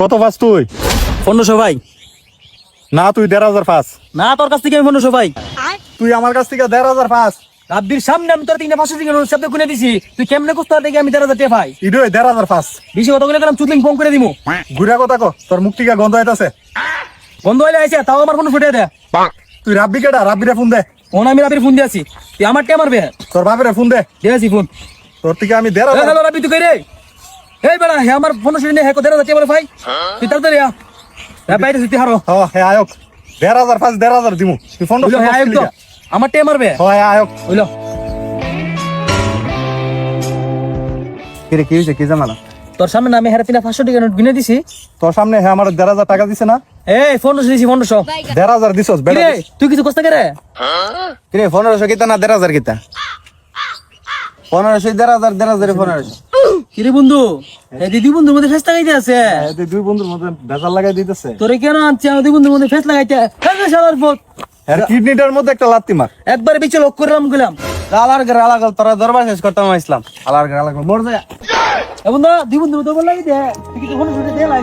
কত পাস তুই? পনেরোশো ভাই। না তুই দেড় হাজার পাস। না তোর কাছ থেকে আমি পনেরোশো ভাই। তুই আমার কাছ থেকে দেড় হাজার পাস। রাব্বির সামনে আমি তোর তিনটা পাঁচশো থেকে শব্দ গুনে দিছি। তুই কেমনে কুস্তা দেখে আমি দেড় হাজার টাকা পাই। ইডো দেড় হাজার পাস। বেশি কত করে গেলাম চুদলিং ফোন করে দিমু। ঘুরা কথা কো তোর মুখ থেকে গন্ধ হইতাছে বন্ধ হইলে আইসে তাও আমার ফোন ফুটে দে। তুই রাব্বি কেডা? রাব্বিরে ফোন দে। ফোন আমি রাব্বির ফোন দিয়েছি তুই আমার টেমার বে তোর বাপেরে ফোন দে। দিয়েছি ফোন। তোর থেকে আমি দেড় হাজার রাব্বি তুই কই রে? এই বেড়া হে আমার ফোন শুনে হে কত দেড় হাজার টাকা ভাই। তুই তাড়াতাড়ি আ হ্যাঁ বাইরে তুই হারো। হ হে আয়ক দেড় হাজার পাস দেড় হাজার দিমু। তুই ফোন হ্যাঁ আয়ক তো আমার টেমার বে হ হে আয়ক। হইল। কিরে কি হয়েছে কি জানালা তোর সামনে আমি হেরা তিনা পাঁচশো টাকা নোট কিনে দিছি। তোর সামনে হে আমার দেড় হাজার টাকা দিছে না? এই পনেরোশো দিছি পনেরোশো দেড় হাজার দিছস বেটা তুই কিছু কষ্ট করে? কিরে পনেরোশো কিতা না দেড় হাজার কিতা? পনেরোশো দেড় হাজার দেড় হাজার পনেরোশো কিরে বন্ধু? দিদি বন্ধুর মধ্যে ফেস লাগাইতে আছে। দুই বন্ধুর মধ্যে ভেজাল লাগাই দিতেছে। তোরে কেন আনছি? আমার দুই বন্ধুর মধ্যে ফেস লাগাইতে সালার পর এর কিডনিটার মধ্যে একটা লাত্তি মার। একবার বিচে লোক করলাম গেলাম। আলার ঘর আলাগল তোরা দরবার শেষ করতাম ইসলাম। আলার ঘর আলাগল মোর যায় এ বন্ধু দুই বন্ধুর মধ্যে বল লাগি দে। কিছু ফোন দে লাই